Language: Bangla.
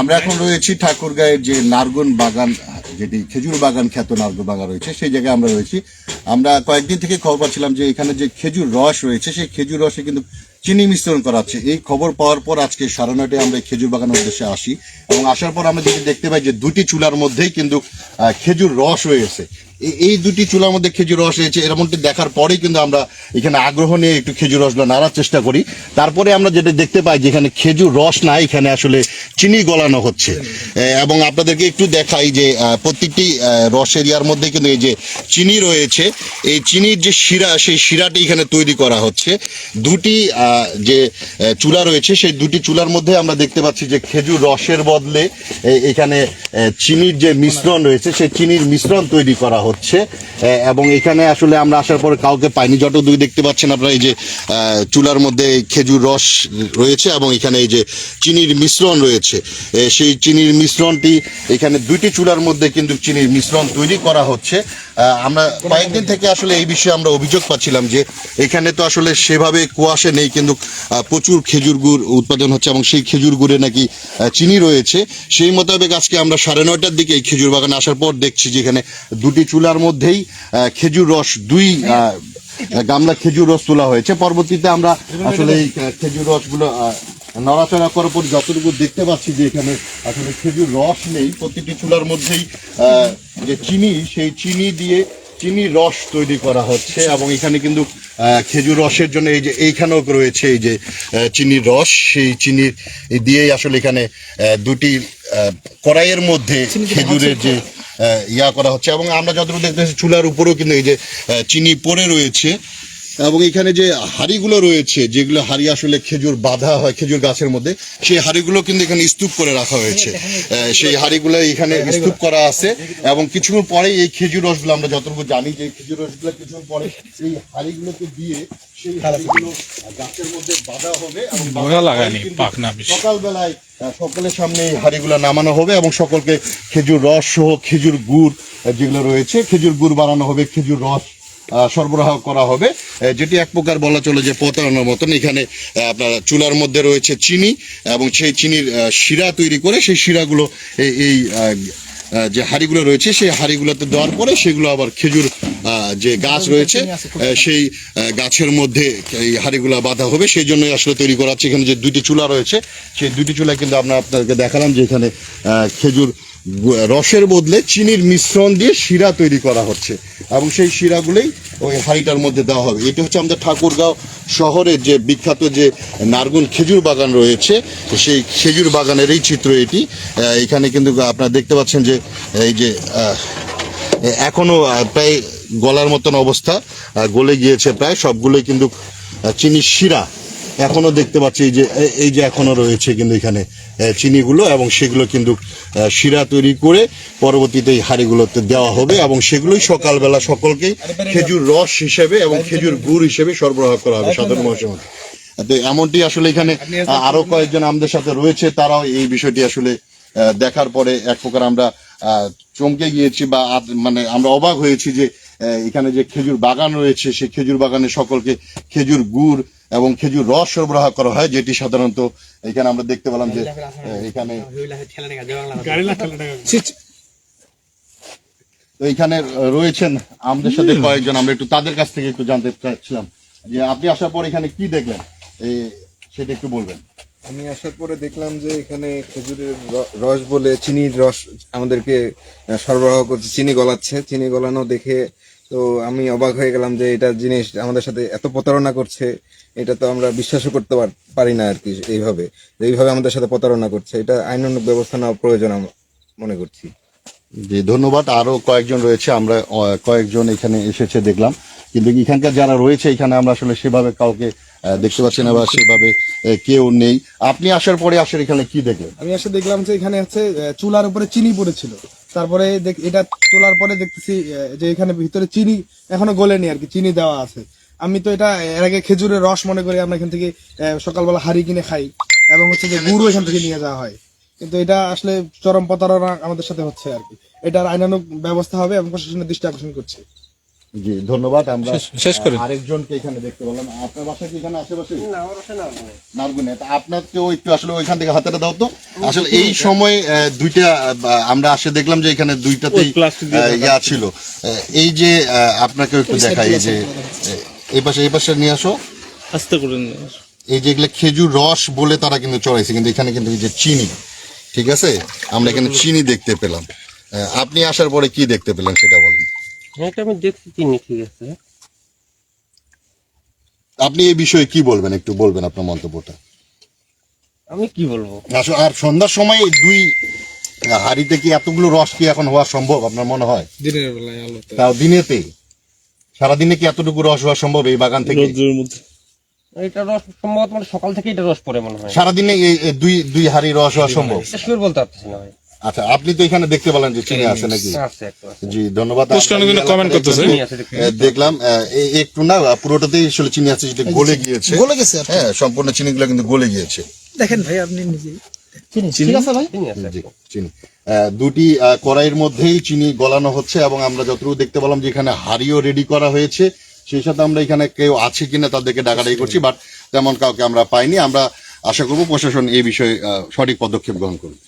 আমরা এখন রয়েছি ঠাকুরগাঁয়ের যে নারগুন বাগান যেটি খেজুর বাগান খ্যাত নারগুন বাগান রয়েছে সেই জায়গায় আমরা রয়েছি। আমরা কয়েকদিন থেকে খবর পাচ্ছিলাম যে এখানে যে খেজুর রস রয়েছে সেই খেজুর রসে কিন্তু চিনি মিশ্রণ করা হচ্ছে। এই খবর পাওয়ার পর আজকে সাড়ে নয়টায় আমরা খেজুর বাগানের উদ্দেশ্যে আসি এবং আসার পর আমরা যেটি দেখতে পাই যে দুটি চুলার মধ্যেই কিন্তু আহ, খেজুর রস রয়েছে। এই- দুটি চুলার মধ্যে খেজুর রস রয়েছে। এরকমটি দেখার পরেই কিন্তু আমরা এখানে আগ্রহ নিয়ে একটু খেজুর রসগুলো নাড়ার চেষ্টা করি। তারপরে আমরা যেটা দেখতে পাই যেখানে খেজুর রস না এখানে আসলে চিনি গলানো হচ্ছে। এবং আপনাদেরকে একটু দেখাই যে প্রত্যেকটি রস এরিয়ার মধ্যে কিন্তু এই যে চিনি রয়েছে, এই চিনির যে শিরা, সেই শিরাটি এখানে তৈরি করা হচ্ছে। দুটি যে চুলা রয়েছে, সেই দুটি চুলার মধ্যে আমরা দেখতে পাচ্ছি যে খেজুর রসের বদলে এখানে চিনির যে মিশ্রণ রয়েছে, সেই চিনির মিশ্রণ তৈরি করা হচ্ছে। এবং এখানে আসলে আমরা আসার পরে কাউকে পাইনি। যত দুই দেখতে পাচ্ছেন আপনারা এই যে চুলার মধ্যে খেজুর রস রয়েছে এবং এখানে এই যে চিনির মিশ্রণ রয়েছে। সেই চিনির মিশ্রণটি এখানে দুইটি চুলার মধ্যে কিন্তু চিনির মিশ্রণ তৈরি করা হচ্ছে। আমরা কয়েকদিন থেকে আসলে এই বিষয়ে আমরা অভিযোগ পাচ্ছিলাম যে এখানে তো আসলে সেভাবে কুয়াশা নেই, কিন্তু প্রচুর খেজুর গুড় উৎপাদন হচ্ছে এবং সেই খেজুর গুড়ে নাকি চিনি রয়েছে। সেই মোতাবেক আজকে আমরা সাড়ে নয়টার দিকে এই খেজুর বাগানে আসার পর দেখছি যে এখানে দুটি চুলার মধ্যেই খেজুর রস, দুই গামলা খেজুর রস তোলা হয়েছে। পরবর্তীতে আমরা আসলে এই খেজুর রসগুলো নড়াচড়া করার পর যতটুকু দেখতে পাচ্ছি যে এখানে আসলে খেজুর রস নেই, প্রতিটি চুলার মধ্যেই যে চিনি, সেই চিনি দিয়ে চিনি রস তৈরি করা হচ্ছে এবং এখানে কিন্তু খেজুর রসের জন্য এই যে এইখানেও রয়েছে এই যে চিনির রস, সেই চিনির দিয়েই আসলে এখানে দুটি কড়াইয়ের মধ্যে খেজুরের যে ইয়া করা হচ্ছে। এবং আমরা যতটুকু দেখতে চুলার উপরেও কিন্তু এই যে চিনি পড়ে রয়েছে। এবং এখানে যে হাড়িগুলো রয়েছে যেগুলো হাড়ি আসলে খেজুর বাঁধা হয় খেজুর গাছের মধ্যে সেই হাড়িগুলো কিন্তু এখানে স্তূপ করে রাখা হয়েছে। সেই হাড়িগুলো এখানে স্তূপ করা আছে এবং কিছুক্ষণ পরে এই খেজুর রসগুলো আমরা যতটুকু জানি যে খেজুর রসগুলো কিছুক্ষণ পরে এই হাড়িগুলোকে দিয়ে সেই হাড়িগুলো গাছের মধ্যে বাঁধা হবে এবং সকালবেলায় সকলের সামনে এই হাড়িগুলো নামানো হবে এবং সকলকে খেজুর রস সহ খেজুর গুড় যেগুলো রয়েছে খেজুর গুড় বানানো হবে খেজুর রস সরবরাহ করা হবে। যেটি এক প্রকার বলা চলে যে প্রতারণার মতন। এখানে আপনার চুলার মধ্যে রয়েছে চিনি এবং সেই চিনির শিরা তৈরি করে সেই শিরাগুলো এই যে হাড়িগুলো রয়েছে, সেই হাড়িগুলোতে দেওয়ার পরে সেগুলো আবার খেজুর যে গাছ রয়েছে সেই গাছের মধ্যে এই হাড়িগুলো বাঁধা হবে। সেই জন্যই আসলে তৈরি করা হচ্ছে। এখানে যে দুইটি চুলা রয়েছে সেই দুইটি চুলা কিন্তু আমরা আপনাদেরকে দেখালাম যে এখানে খেজুর রসের বদলে চিনির মিশ্রণ দিয়ে শিরা তৈরি করা হচ্ছে। এবং সেই শিরাগুলোই ওই হাঁড়িটার মধ্যে দেওয়া হবে। এটা হচ্ছে আমাদের ঠাকুরগাঁও শহরের যে বিখ্যাত যে নারগুন খেজুর বাগান রয়েছে সেই খেজুর বাগানের এই চিত্র এটি। এখানে কিন্তু আপনারা দেখতে পাচ্ছেন যে এই যে এখনও প্রায় গলার মতন অবস্থা গলে গিয়েছে প্রায় সবগুলোই কিন্তু চিনির শিরা। এখনও দেখতে পাচ্ছি যে, এই যে এখনও রয়েছে কিন্তু এখানে চিনিগুলো এবং সেগুলো কিন্তু শিরা তৈরি করে পরবর্তীতে এই হাঁড়িগুলোতে দেওয়া হবে এবং সেগুলোই সকালবেলা সকলকেই খেজুর রস হিসেবে এবং খেজুর গুড় হিসেবে সরবরাহ করা হবে সাধারণ মানুষের মধ্যে। তো এমনটি আসলে এখানে আরও কয়েকজন আমাদের সাথে রয়েছে, তারাও এই বিষয়টি আসলে দেখার পরে এক প্রকার আমরা চমকে গিয়েছি বা মানে আমরা অবাক হয়েছি যে এখানে যে খেজুর বাগান রয়েছে সেই খেজুর বাগানে সকলকে খেজুর গুড় এবং খেজুর রস সরবরাহ করা হয় যেটি সাধারণত এখানে আমরা দেখতে পেলাম যে এখানে তো এখানে রয়েছেন আমাদের সাথে কয়েকজন আমরা একটু তাদের কাছ থেকে একটু জানতে চাচ্ছিলাম যে আপনি আসার পর এখানে কি দেখলেন? এই সেটা একটু বলবেন। আমি আসার পরে দেখলাম যে এখানে খেজুরের রস বলে চিনির রস আমাদেরকে সরবরাহ করছে, চিনি গলাচ্ছে। চিনি গলানো দেখে তো আমি অবাক হয়ে গেলাম যে এটা জিনিস আমাদের সাথে এত প্রতারণা করছে, এটা তো আমরা বিশ্বাসও করতে পার- না আর কি এইভাবে এইভাবে আমাদের সাথে প্রতারণা করছে, এটা আইনানুগ ব্যবস্থা নেওয়া প্রয়োজন মনে করছি। জি, ধন্যবাদ। আরও কয়েকজন রয়েছে, আমরা কয়েকজন এখানে এসেছে দেখলাম। কিন্তু এখানকার যারা রয়েছে, এখানে আমরা আসলে সেভাবে কাউকে দেখতে পাচ্ছি না বা সেভাবে কেউ নেই। আপনি আসার পরে আসলে এখানে কি দেখলেন? আমি এসে দেখলাম যে এখানে হচ্ছে চুলার উপরে চিনি পড়েছিল। তারপরে এটা তোলার পরে দেখতেছি যে এখানে ভিতরে চিনি এখনও গলেনি আর কি, চিনি দেওয়া আছে। আমি তো এটা, এর আগে খেজুরের রস মনে করি আমরা এখান থেকে সকালবেলা হাড়ি কিনে খাই, এবং হচ্ছে যে গুড়ও এখান থেকে নিয়ে যাওয়া হয়। কিন্তু এটা আসলে চরম প্রতারণা আমাদের সাথে হচ্ছে আর কি। এটার আইনানুগ ব্যবস্থা হবে এবং প্রশাসনের দৃষ্টি আকর্ষণ করছে। জি ধন্যবাদ। আমরা শেষ-। আহ, আরেকজনকে এখানে দেখতে পেলাম। আপনার বাসা কি এখানে আশেপাশে? নারগুনে তা আপনাকেও একটু আসলে ওইখান থেকে হাতেটা দাও তো। আসলে এই সময় দুইটা আমরা আসে দেখলাম যে এখানে দুইটাতেই ইয়া ছিল। এই যে একটু দেখাই এই যে এই পাশে এই পাশে নিয়ে আসো। আস্তে করে নিয়ে আসো। এই যে এগুলো খেজুর রস বলে তারা কিন্তু চড়াইছে কিন্তু এখানে কিন্তু এই যে চিনি ঠিক আছে? আমরা এখানে চিনি দেখতে পেলাম। আহ, আপনি আসার পরে কি দেখতে পেলেন সেটা বলেন। এটা আমি দেখছি চিনি ঠিক আছে। আপনি এই বিষয়ে কি বলবেন? একটু বলবেন আপনার মন্তব্যটা। আমি কি বলব? আর সন্ধ্যার সময় দুই হাড়িতে কি এতগুলো রস কি এখন হওয়া সম্ভব আপনার মনে হয়? দিনের বেলায় আলোতে। তাও দিনেতে? সারাদিনে কি এতটুকু রস হওয়া সম্ভব এই বাগান থেকে? রোদ্রের মধ্যে। এটা রস সম্ভবত মানে সকাল থেকে এটা রস পড়ে মনে হয়। সারাদিনে এই এই দুই দুই হাড়ি রস হওয়া সম্ভব? বলতে পারতেছি না ভাই। আচ্ছা আপনি তো এখানে দেখতে পেলেন যে চিনি আছে নাকি? আছে একটু আছে। জি ধন্যবাদ। করতেছে। দেখলাম আহ, একটু না পুরোটাতেই আসলে চিনি আছে যেটা গলে গিয়েছে। গলে গেছে হ্যাঁ সম্পূর্ণ চিনিগুলো কিন্তু গলে গিয়েছে। দেখেন ভাই আপনি নিজেই চিনি? চিনি? আছে জি চিনি। আহ, দুটি আহ, কড়াইয়ের মধ্যেই চিনি গলানো হচ্ছে এবং আমরা যতটুকু দেখতে পেলাম যে এখানে হাড়িও রেডি করা হয়েছে। সেই সাথে আমরা এখানে কেউ আছে কিনা তাদেরকে ডাকাডাকি করছি বাট তেমন কাউকে আমরা পাইনি। আমরা আশা করব প্রশাসন এই বিষয়ে আহ, সঠিক পদক্ষেপ গ্রহণ করবে।